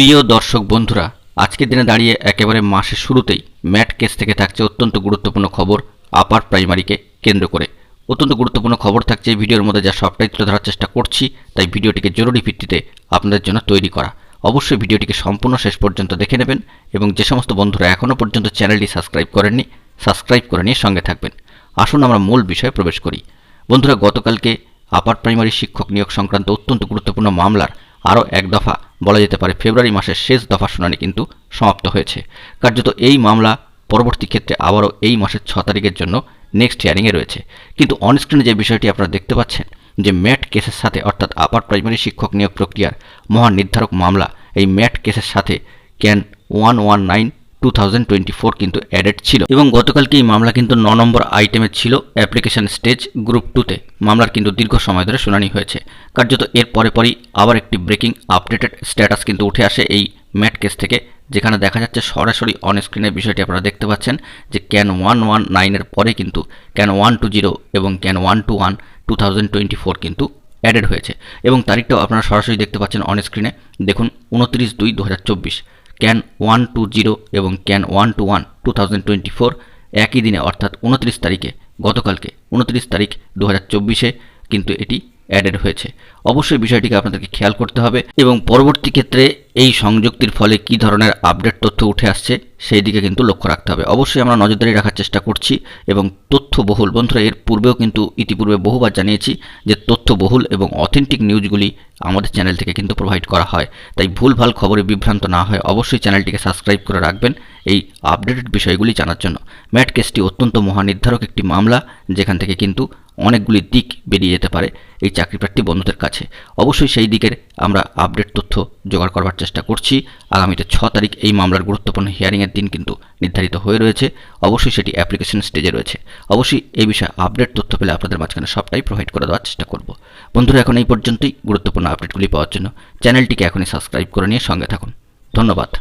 প্রিয় দর্শক বন্ধুরা, আজকের দিনে দাঁড়িয়ে একেবারে মাসের শুরুতেই ম্যাট কেস থেকে থাকছে অত্যন্ত গুরুত্বপূর্ণ খবর আপার প্রাইমারিকে কেন্দ্র করে। অত্যন্ত গুরুত্বপূর্ণ খবর থাকছে এই ভিডিওর মধ্যে, যা সবটাই তুলে ধরার চেষ্টা করছি, তাই ভিডিওটিকে জরুরি ভিত্তিতে আপনাদের জন্য তৈরি করা। অবশ্যই ভিডিওটিকে সম্পূর্ণ শেষ পর্যন্ত দেখে নেবেন এবং যে সমস্ত বন্ধুরা এখনও পর্যন্ত চ্যানেলটি সাবস্ক্রাইব করেননি, সাবস্ক্রাইব করে নিয়ে সঙ্গে থাকবেন। আসুন আমরা মূল বিষয়ে প্রবেশ করি। বন্ধুরা, গতকালকে আপার প্রাইমারি শিক্ষক নিয়োগ সংক্রান্ত অত্যন্ত গুরুত্বপূর্ণ মামলার আরও এক দফা বলা যেতে পারে ফেব্রুয়ারি মাসের শেষ দফা শুনানি কিন্তু সমাপ্ত হয়েছে। কার্যত এই মামলা পরবর্তী ক্ষেত্রে আবারও এই মাসের ছ তারিখের জন্য নেক্সট হিয়ারিংয়ে রয়েছে। কিন্তু অনস্ক্রিনে যে বিষয়টি আপনারা দেখতে পাচ্ছেন, যে ম্যাট কেসের সাথে অর্থাৎ আপার প্রাইমারি শিক্ষক নিয়োগ প্রক্রিয়ার মহান নির্ধারক মামলা, এই ম্যাট কেসের সাথে CAN one one nine two কিন্তু অ্যাডেড ছিল। এবং গতকালকে এই মামলা কিন্তু ন নম্বর আইটেমে ছিল অ্যাপ্লিকেশন স্টেজ গ্রুপ টুতে মামলার কিন্তু দীর্ঘ সময় ধরে শুনানি হয়েছে। কার্যত এর পরে পরই আবার একটি ব্রেকিং আপডেটেড স্ট্যাটাস কিন্তু উঠে আসে এই ম্যাট কেস থেকে, যেখানে দেখা যাচ্ছে সরাসরি অন স্ক্রিনের বিষয়টি আপনারা দেখতে পাচ্ছেন যে ক্যান ওয়ান ওয়ান নাইনের পরে কিন্তু ক্যান ওয়ান টু জিরো এবং CAN one two one two thousand twenty four কিন্তু অ্যাডেড হয়েছে। এবং তারিখটাও আপনারা সরাসরি দেখতে পাচ্ছেন অন স্ক্রিনে দেখুন, উনত্রিশ দুই দু ক্যান ওয়ান টু জিরো এবং CAN one two one two thousand twenty four একই দিনে, অর্থাৎ উনত্রিশ তারিখে, গতকালকে, উনত্রিশ তারিখ দু হাজার চব্বিশে, কিন্তু এটি অ্যাডেড হয়েছে। অবশ্যই বিষয়টিকে আপনাদেরকে খেয়াল করতে হবে এবং পরবর্তী ক্ষেত্রে এই সংযুক্তির ফলে কি ধরনের আপডেট তথ্য উঠে আসছে সেই দিকে কিন্তু লক্ষ্য রাখতে হবে। অবশ্যই আমরা নজরদারি রাখার চেষ্টা করছি এবং তথ্যবহুল, বন্ধুরা, এর পূর্বেও কিন্তু ইতিপূর্বে বহুবার জানিয়েছি যে তথ্যবহুল এবং অথেন্টিক নিউজগুলি আমাদের চ্যানেল থেকে কিন্তু প্রোভাইড করা হয়। তাই ভুলভাল খবরে বিভ্রান্ত না হয় অবশ্যই চ্যানেলটিকে সাবস্ক্রাইব করে রাখবেন এই আপডেটেড বিষয়গুলি জানার জন্য। ম্যাট কেসটি অত্যন্ত মহানির্ধারক একটি মামলা, যেখান থেকে কিন্তু অনেকগুলি দিক বেরিয়ে যেতে পারে এই চাকরিপ্রার্থী বন্ধুদের কাছে। অবশ্যই সেই দিকের আমরা আপডেট তথ্য জোগাড় করবার চেষ্টা করছি। আগামীতে ছ তারিখ এই মামলার গুরুত্বপূর্ণ হিয়ারিংয়ের দিন কিন্তু নির্ধারিত হয়ে রয়েছে। অবশ্যই সেটি অ্যাপ্লিকেশন স্টেজে রয়েছে। অবশ্যই এই বিষয়ে আপডেট তথ্য পেলে আপনাদের মাঝখানে সবটাই প্রোভাইড করে দেওয়ার চেষ্টা করব। বন্ধুরা, এখন এই পর্যন্তই। গুরুত্বপূর্ণ আপডেটগুলি পাওয়ার জন্য। চ্যানেলটিকে এখনই সাবস্ক্রাইব করে নিয়ে সঙ্গে থাকুন। ধন্যবাদ।